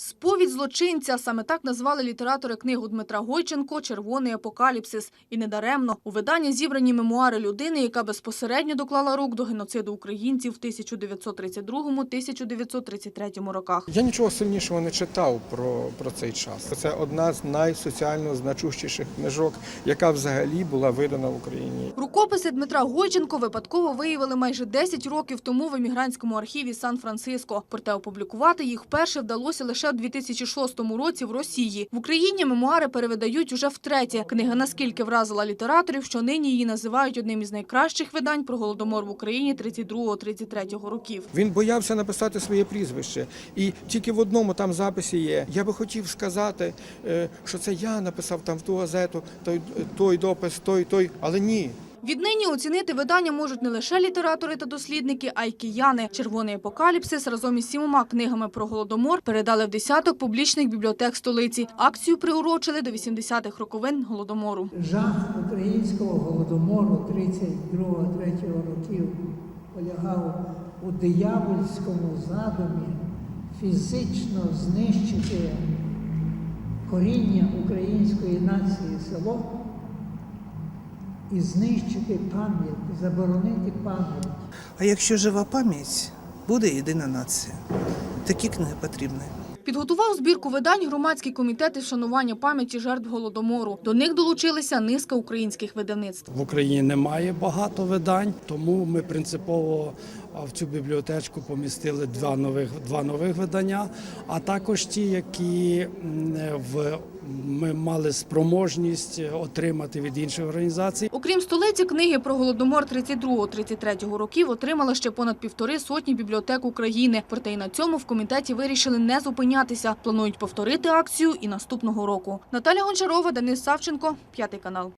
Сповідь злочинця саме так назвали літератори книгу Дмитра Гойченко Червоний апокаліпсис. І недаремно у виданні зібрані мемуари людини, яка безпосередньо доклала рук до геноциду українців в 1932-1933 роках. Я нічого сильнішого не читав про, про цей час. Це одна з найсоціально значущіших книжок, яка взагалі була видана в Україні. Рукописи Дмитра Гойченко випадково виявили майже 10 років тому в емігрантському архіві Сан-Франциско. Проте опублікувати їх вперше вдалося лише у 2006 році в Росії. В Україні мемуари перевидають уже втретє. Книга наскільки вразила літераторів, що нині її називають одним із найкращих видань про голодомор в Україні 32-33 років. Він боявся написати своє прізвище, і тільки в одному там записі є. Я би хотів сказати, е, що це я написав там в ту газету, той, той допис, той, той, але ні. Віднині оцінити видання можуть не лише літератори та дослідники, а й кияни. Червоний апокаліпсис разом із сімома книгами про голодомор передали в десяток публічних бібліотек столиці. Акцію приурочили до 80-х роковин голодомору. Жах українського голодомору 32-3 років полягав у диявольському задумі фізично знищити коріння української нації село і знищити пам'ять, заборонити пам'ять. А якщо жива пам'ять, буде єдина нація. Такі книги потрібні. Підготував збірку видань громадський комітет із вшанування пам'яті жертв голодомору. До них долучилися низка українських видавництв. В Україні немає багато видань, тому ми принципово в цю бібліотечку помістили два нових два нових видання, а також ті, які в ми мали спроможність отримати від інших організацій. Окрім столиці, книги про голодомор 32-33 років отримали ще понад півтори сотні бібліотек України. Проте і на цьому в комітеті вирішили не зупинятися. Планують повторити акцію і наступного року. Наталя Гончарова, Денис Савченко, п'ятий канал.